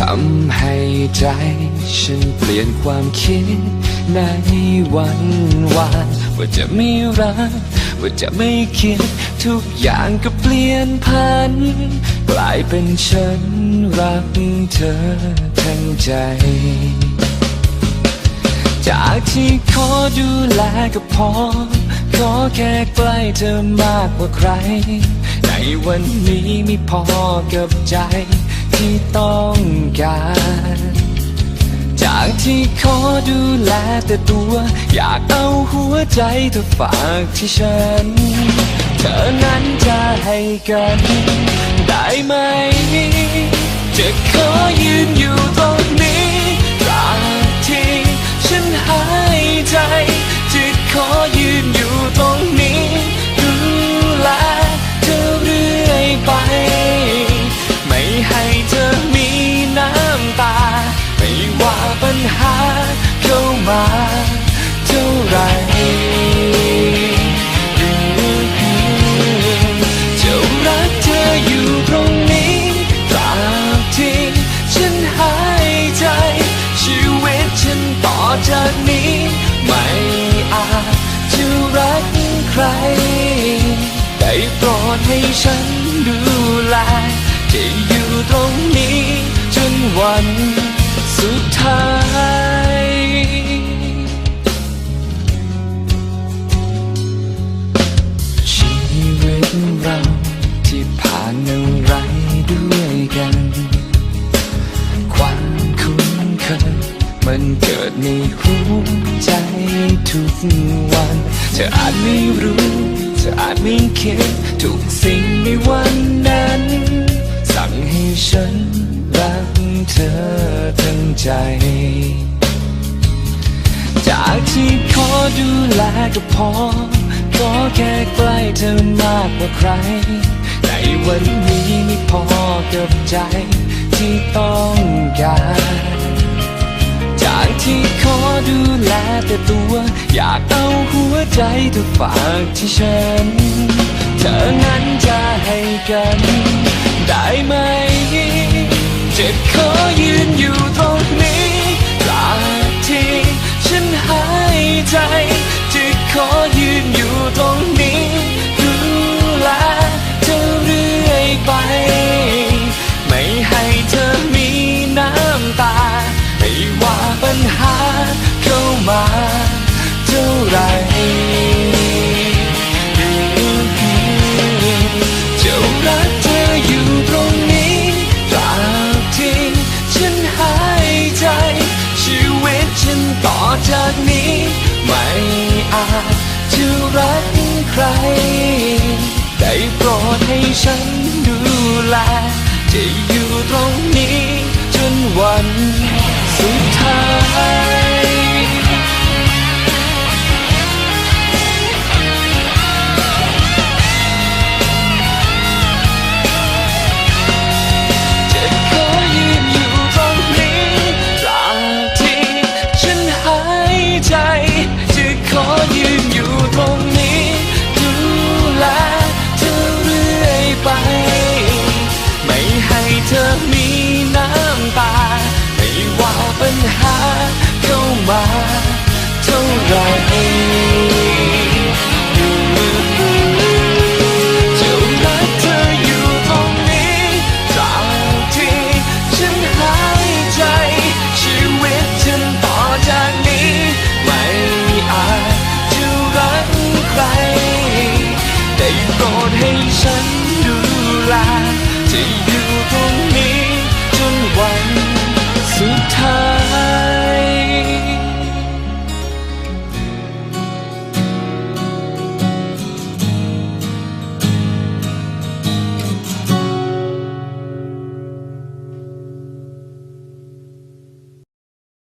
ทำใจฉันเปลี่ยนความคิดในวันวานว่าจะไม่รัก ว่าจะไม่คิด ทุกอย่างก็เปลี่ยนพัน กลายเป็นฉันรักเธอทั้งใจ จากที่ขอดูแลก็พอ ขอแค่ใกล้เธอมากกว่าใคร ในวันนี้ไม่พอกับใจที่ต้อง การ จากที่ขอดูแลแต่ตัว อยากเอาหัวใจเธอฝากที่ฉัน เธอนั้นจะให้กัน ได้ไหม จะขอยืนอยู่ตรง ฉันดูแลจะอยู่ตรงนี้จนวันสุดท้ายชีวิตเราที่ผ่านอะไรด้วยกัน ความคุ้นเคยมันเกิดในหัวใจทุกวัน เธออาจไม่รู้ จไม่คิดทุกสิ่งในวันนั้น สั่งให้ฉันรักเธอทั้งใจ จากที่ขอดูแลก็พอ ขอแค่ใกล้เธอมากกว่าใคร ในวันนี้ไม่พอกับใจที่ต้องการ ที่ขอดูแลแต่ตัว อยากเอาหัวใจเธอฝากที่ฉัน เธอนั้นจะให้กัน ได้ไหม จะขอยืนอยู่ ฉันดูแล จะอยู่ตรงนี้จนวันสุดท้าย ว่าปัญหาเข้ามาเท่าไหร